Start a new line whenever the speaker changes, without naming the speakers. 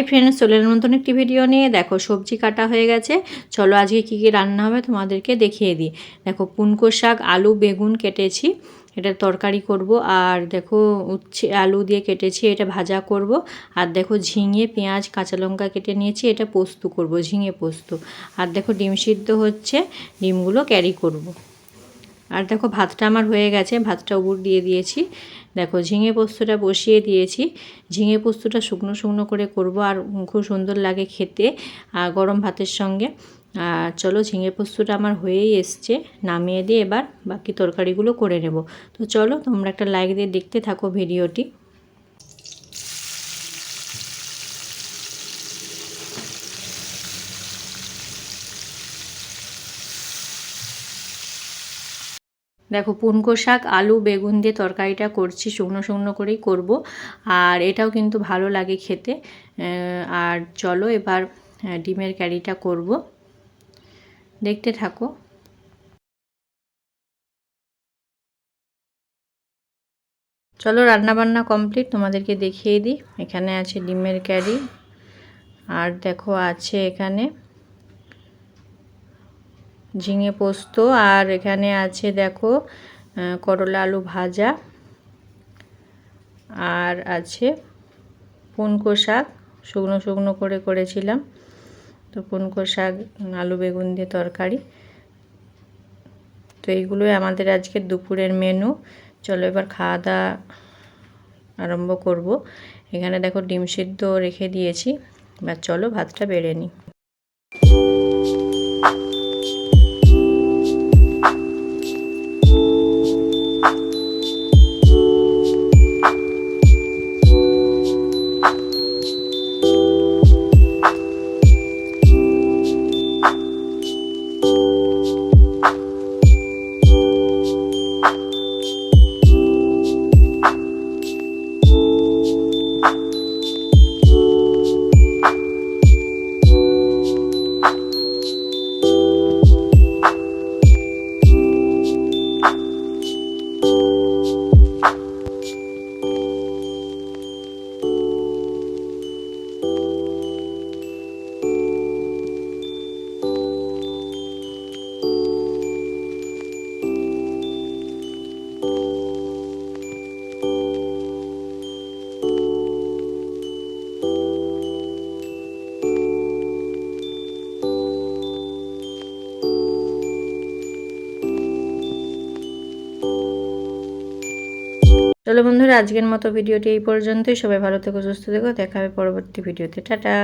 Hi friends চলে এলাম নতুন একটি ভিডিও নিয়ে দেখো সবজি কাটা হয়ে গেছে। চলো আজকে কী কী রান্না হবে তোমাদেরকে দেখিয়ে দিই। দেখো পুনকো শাক, আলু, বেগুন কেটেছি, এটা তরকারি করব। আর দেখো উচ্ছে, আলু দিয়ে কেটেছি, এটা ভাজা করব। আর দেখো ঝিঙে, পেঁয়াজ, কাঁচা লঙ্কা কেটে নিয়েছি, এটা পোস্ত করব, ঝিঙে পোস্ত। আর দেখো ডিম সিদ্ধ হচ্ছে, ডিমগুলো ক্যারি করব। আর দেখো ভাতটা আমার হয়ে গেছে, ভাতটা উপর দিয়ে দিয়েছি। দেখো ঝিঙে পোস্তটা বসিয়ে দিয়েছি। ঝিঙে পোস্তটা শুকনো শুকনো করে করব আর খুব সুন্দর লাগে খেতে আর গরম ভাতের সঙ্গে। আর চলো ঝিঙে পোস্তটা আমার হয়েই এসছে, নামিয়ে দিয়ে এবার বাকি তরকারিগুলো করে নেব। তো চলো তোমরা একটা লাইক দিয়ে দেখতে থাকো ভিডিওটি। দেখো পুনকো শাক, আলু, বেগুন দিয়ে তরকারিটা করছি, শুকনো শুকনো করেই করব। আর এটাও কিন্তু ভালো লাগে খেতে। আর চলো এবার ডিমের ক্যারিটা করব। দেখতে থাকো। চলো রান্নাবান্না কমপ্লিট, তোমাদেরকে দেখিয়ে দিই। এখানে আছে ডিমের ক্যারি আর দেখো আছে এখানে ঝিঙে পোস্ত, আর এখানে আছে দেখো করলা আলু ভাজা, আর আছে পুনকো শাক, শুকনো শুকনো করে করেছিলাম। তো পুনকো শাক, আলু বেগুন দিয়ে তরকারি। তো এইগুলোই আমাদের আজকের দুপুরের মেনু চলো এবার খাওয়া দাওয়া আরম্ভ করব। এখানে দেখো ডিম সিদ্ধ রেখে দিয়েছি। এবার চলো ভাতটা বেড়ে নিই। চলো বন্ধুরা, আজকের মতো ভিডিওটি এই পর্যন্তই। সবাই ভালো থেকো, সুস্থ থেকো। দেখা হবে পরবর্তী ভিডিওতে। টাটা।